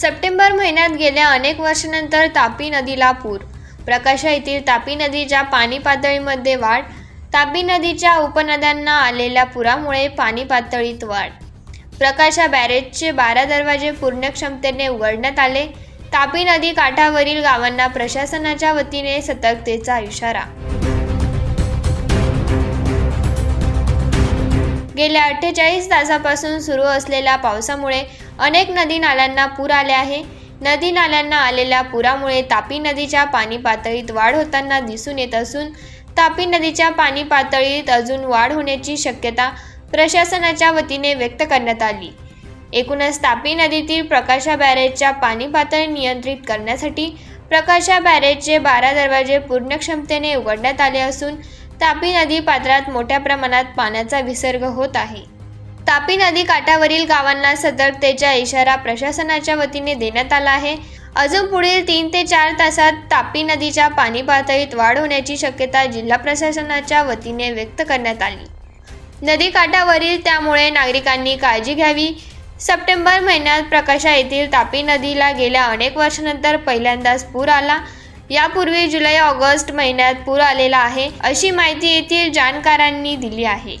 September महिन्यात गेल्या अनेक वर्षानंतर तापी नदीला पूर. प्रकाशा येथील तापी नदीच्या पाणी पातळीमध्ये वाढ. तापी नदीच्या उपनद्यांना आलेल्या पुरामुळे पाणी पातळीत वाढ. प्रकाशा बॅरेजचे बारा दरवाजे पूर्ण क्षमतेने उघडण्यात आले. तापी नदी काठावरील गावांना प्रशासनाच्या वतीने सतर्कतेचा इशारा गेल्या अठ्ठेचाळीस तासापासून सुरू असलेल्या पावसामुळे अनेक नदी नाल्यांना पूर आले आहे. नदी नाल्यांना आलेल्या पुरामुळे तापी नदीच्या पाणी पातळीत वाढ होताना दिसून येत असून तापी नदीच्या पाणी पातळीत अजून वाढ होण्याची शक्यता प्रशासनाच्या वतीने व्यक्त करण्यात आली. एकूणच तापी नदीतील प्रकाशा बॅरेजच्या पाणी पातळी नियंत्रित करण्यासाठी प्रकाशा बॅरेजचे बारा दरवाजे पूर्ण क्षमतेने उघडण्यात आले असून तापी नदी पात्रात मोठ्या प्रमाणात पाण्याचा विसर्ग होत आहे. तापी नदी काठावरील गावांना सतर्कतेचा इशारा प्रशासनाच्या वतीने देण्यात आला आहे. अजून पुढील तीन ते चार तासात तापी नदीच्या पाणी पातळीत वाढ होण्याची शक्यता जिल्हा प्रशासनाच्या वतीने व्यक्त करण्यात आली. नदी काठावरील त्यामुळे नागरिकांनी काळजी घ्यावी. सप्टेंबर महिन्यात प्रकाशा येथील तापी नदीला गेल्या अनेक वर्षानंतर पहिल्यांदाच पूर आला. यापूर्वी जुलै ऑगस्ट महिन्यात पूर आलेला आहे अशी माहिती येथील जाणकारांनी दिली आहे.